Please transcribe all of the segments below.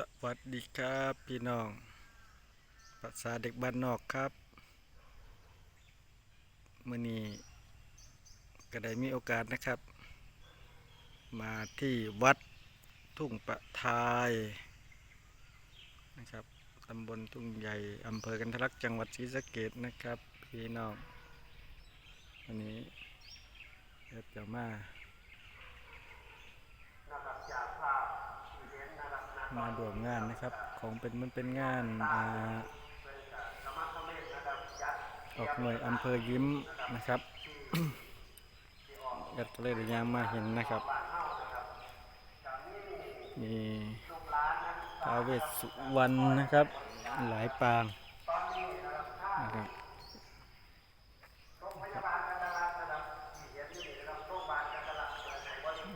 สวัสดีครับพี่น้องภาษาเด็กบ้านนอกครับมื่อนี้ก็ได้มีโอกาสนะครับ มาที่วัดทุ่งประทายนะครับตำบลทุ่งใหญ่อำเภอกันทะลักจังหวัดศรีสะเกษนะครับ พี่น้องวันนี้เดี๋ยวจะมา มาร่วมงานนะครับ ของเป็นมันเป็นงานออกหน่วยอำเภอยิ้มนะครับก็เลยยางมาเห็นนะครับมีทาวเวสสุวรรณนะครับ หลายปางนะครับ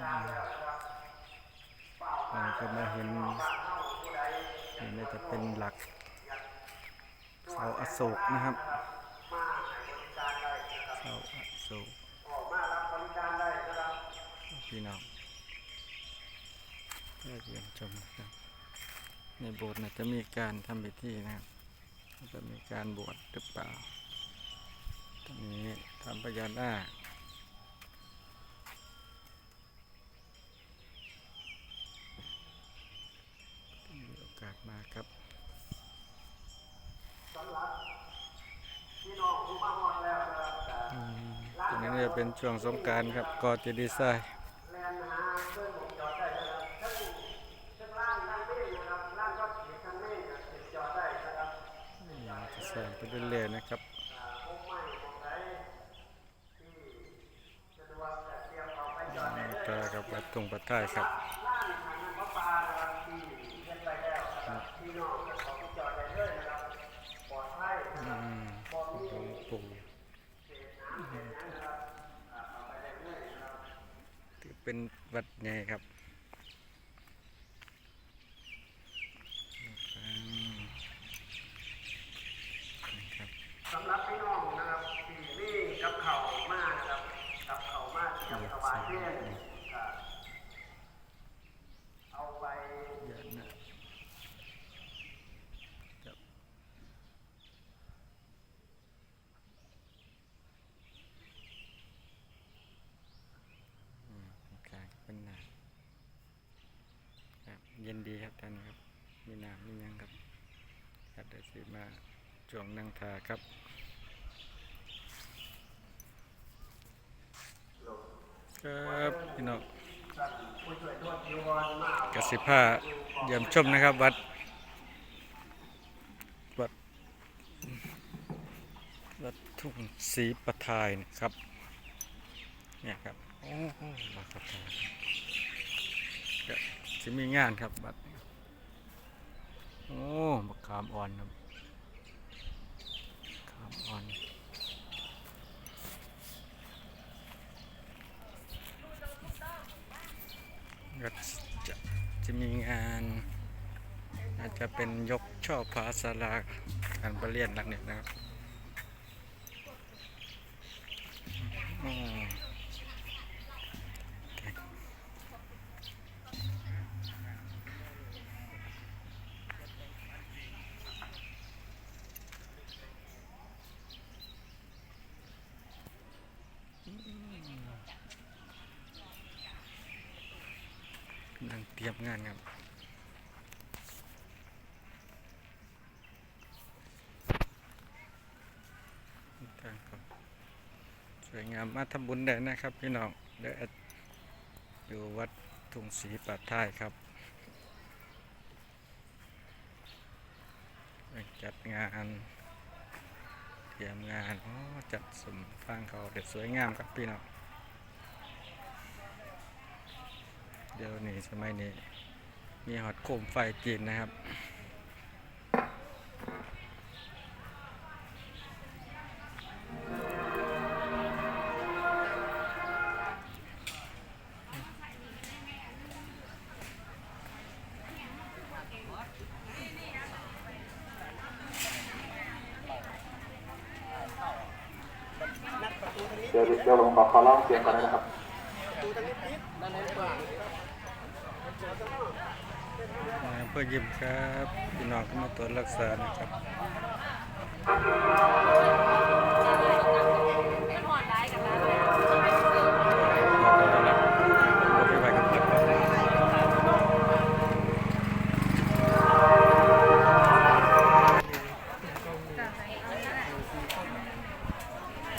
อ่าก็มาเห็น มันจะมาเห็นน่าจะเป็นหลักเสาอโศกนะครับเสาอโศกพี่น้องเพื่อเยี่ยมชมนะครับ ในโบสถ์น่าจะมีการทำพิธีนะครับ จะมีการบวชหรือเปล่าตรงนี้ทำพญานาคมีโอกาส มาครับอืมตรงนี้จะเป็นช่วงสงกรารครับก็จะดีไซน์จะใส่ไปเรื่อยๆนะครับตากับวัดตรงปัดใต้ครับ อืมหลวงปู่ถือเป็นวัดใหญ่ครับอืมนะครับสำหรับพี่น้องนะครับที่นี่กับเขาวมานะครับกับเขาวมาเตรียมถวายเทียนก็เอาไป เยอะนะกับอืมกลางเป็นหนาครับ เย็นดีครับท่านครับ มีน้ำมียังครับครับเดี๋ยวสิมาจวงนั่งทาครับครับพี่น้องกสิผ้าเยี่ยมชมนะครับ วัด วัด วัดทุ่งศรีประทายนะครับ เนี่ยครับโอ้โหวัดประ จะมีงานครับวัดโอ้มะขามอ่อนครับขามอ่อนก็จะจะมีงาน อาจจะเป็นยกช่อฟ้าสาราการประเรียนหลังเนี่ยนะครับอืมโอเคกำลังเตรี ยมงานครับสวยงามมาทำบุญได้นะครับพี่น้องเดี๋ยวอยู่วัดทุ่งศรีปาท้ายครับจัดงานเตรียมงานจัดสมฟางเขาเด็ดสวยงามครับพี่น้อง เดี๋ยวนี้สมัยนี้ มีหอดโคมไฟจีนนะครับ เดี๋ยวเดี๋ยวผมขอขอร้องเสียงก่อนนะครับ นะครับำเภอยิมครับพี่น้องก็มาตรวจรักษานะครับมันหอนร้ายกับร้านเลย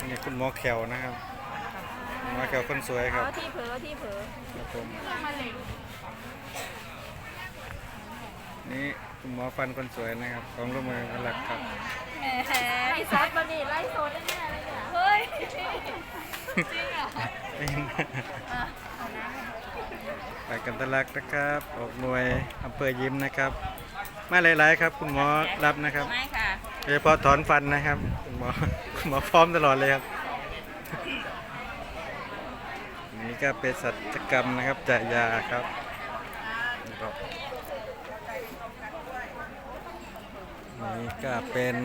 นี่คุณหมอแขวนะครับหมอแขวคนสวยครับเอาที่เผลอที่เผลอครับผม มะเร็ง นี่คุณหมอฟันคนสวยนะครับของร่วมมือกันหลักครับ แหมไล่ซัดมาดิไล่โซนแน่ๆเลยเนี่ยเฮ้ย จริงเหรออะเอาน้ำไปกันตะลักนะครับ ออกหน่วยอำเภอยิ้มนะครับ มาหลาย ๆ ครับ คุณหมอรับนะครับไม่ค่ะ โดยเฉพาะถอนฟันนะครับ คุณหมอคุณหมอพร้อมตลอดเลยครับ นี่ก็เป็นสัจกรรมนะครับจ่ายยาครับนี่ก็ นี่ก็เป็น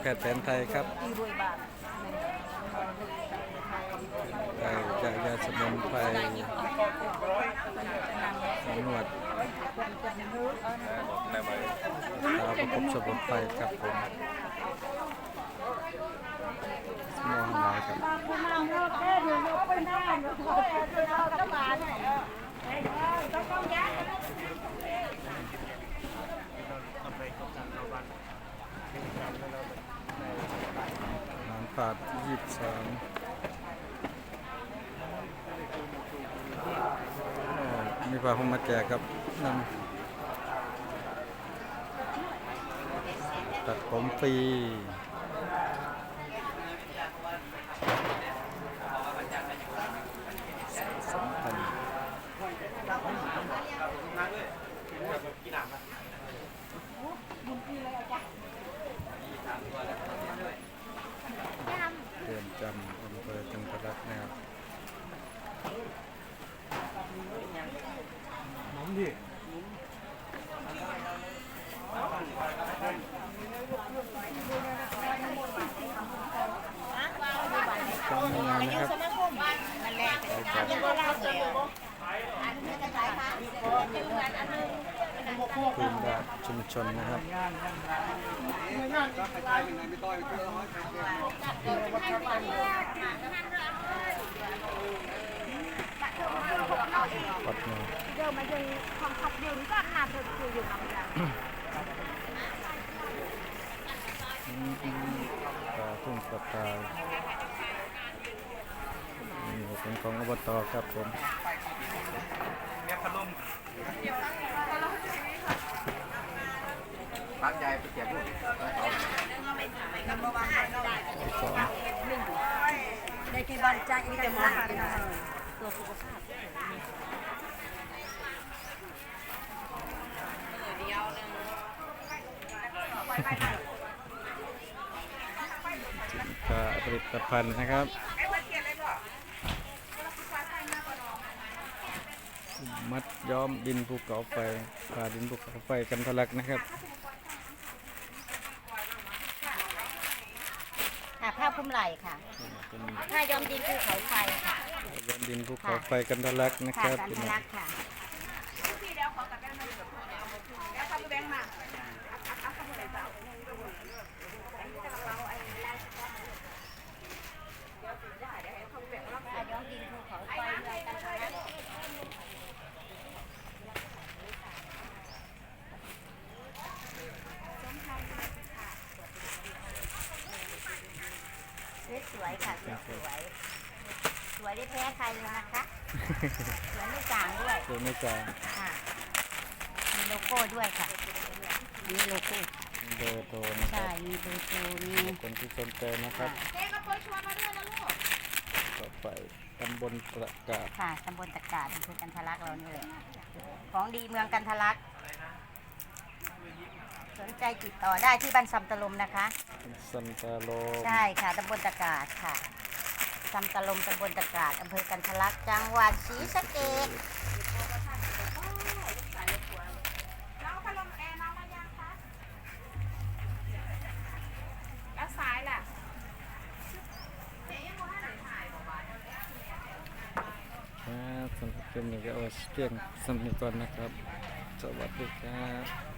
แพทย์แผนไทยครับได้จายยาสมุนไพรนวดตาประกบสมุนไพรครับผมมองหลายครับหางผาย ดยี่สิบสามมีปลาหงมาแจกครับนำตัดผมฟรีสำคัญเรือนจำอำเภอจันทรักษ์นะครับ ทำงานนะครับพื้นบ้าชุมชนนะครับ เดี๋ยวมาดึงความขัดยืนก่อนนะเธอคืออยู่กับเราปลาทุ่งปลาตายนี่เป็นของอบตครับผมตั้งใจไปเก็บลูกที่สองในที่บ้านจ้างอีกแต่มา ตัวสุขภาพก็ผลิตภัณฑ์นะครับ มัดย้อมดินภูเขาไฟผ่าดินภูเขาไฟกันทะลักนะครับ ค่ะผ้าคลุมไหล่ค่ะเป็นผ้าย้อมดินภูเขาไฟค่ะย้อมดินภูเขาไฟกันทะลักนะคค่ะรับ กันพี่ทะน้อลังกค่ะ ผ้าย้อมดินภูเขาไฟลายกันทะลักส วยๆค่ะสวยๆสวยได้แพ้ใครเลยนะคะสวยไม่จางด้วยเดี๋ยวไม่จางค่ะมีโลโก้ด้วยค่ะมีโลโก้เบอร์โทรนะคใช่รับมีเบอร์โทรมีคนที่สนใจนะครับต่อไปตำบลประกาศค่ะตำบลตะกาดอำเภอกันทะลักเรานี่เลยของดีเมืองกันทะลัก สนใจติดต่อได้ที่บ้านซัมตะลมนะคะ สันตาโลมใช่ค่ะตำบลตะกาดค่ะ ซัมตะลมตำบลตะกาดอำเภอกันทลักจังหวัดศรีสะเกษครับสำหรับคลิปนี้ก็เอาเที่ยงสำหรับก่อนนะครับ สวัสดีครับ